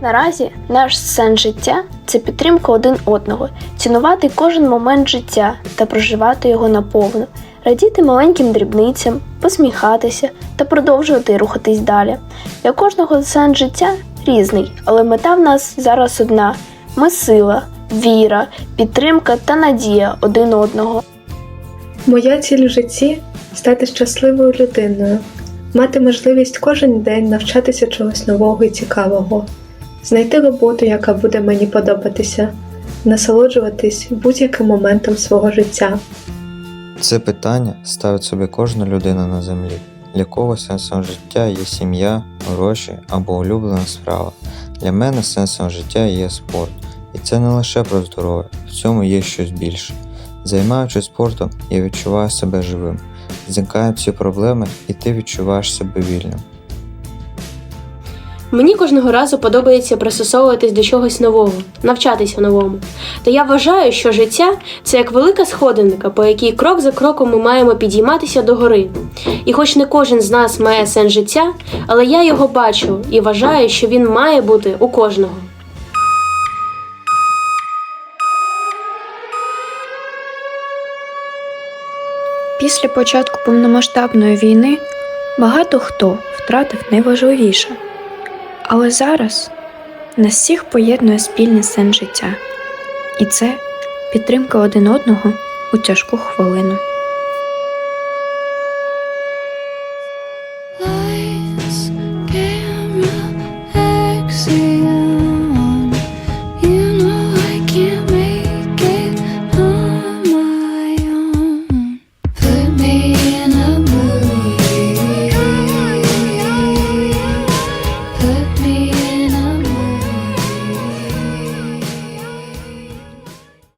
Наразі наш сенс життя це підтримка один одного, цінувати кожен момент життя та проживати його наповну, радіти маленьким дрібницям, посміхатися та продовжувати рухатись далі. Для кожного сенс життя різний, але мета в нас зараз одна: ми сила, віра, підтримка та надія один одного. Моя ціль в житті стати щасливою людиною, мати можливість кожен день навчатися чогось нового і цікавого, знайти роботу, яка буде мені подобатися, насолоджуватись будь-яким моментом свого життя. Це питання ставить собі кожна людина на землі. Для когось сенсом життя є сім'я, гроші або улюблена справа. Для мене сенсом життя є спорт. І це не лише про здоров'я, в цьому є щось більше. Займаючись спортом, я відчуваю себе живим. Зникають всі проблеми, і ти відчуваєш себе вільним. Мені кожного разу подобається пристосовуватись до чогось нового, навчатися новому. Та я вважаю, що життя це як велика сходинка, по якій крок за кроком ми маємо підійматися до гори. І хоч не кожен з нас має сенс життя, але я його бачу і вважаю, що він має бути у кожного. Після початку повномасштабної війни багато хто втратив найважливіше. Але зараз нас всіх поєднує спільний сенс життя. І це підтримка один одного у тяжку хвилину.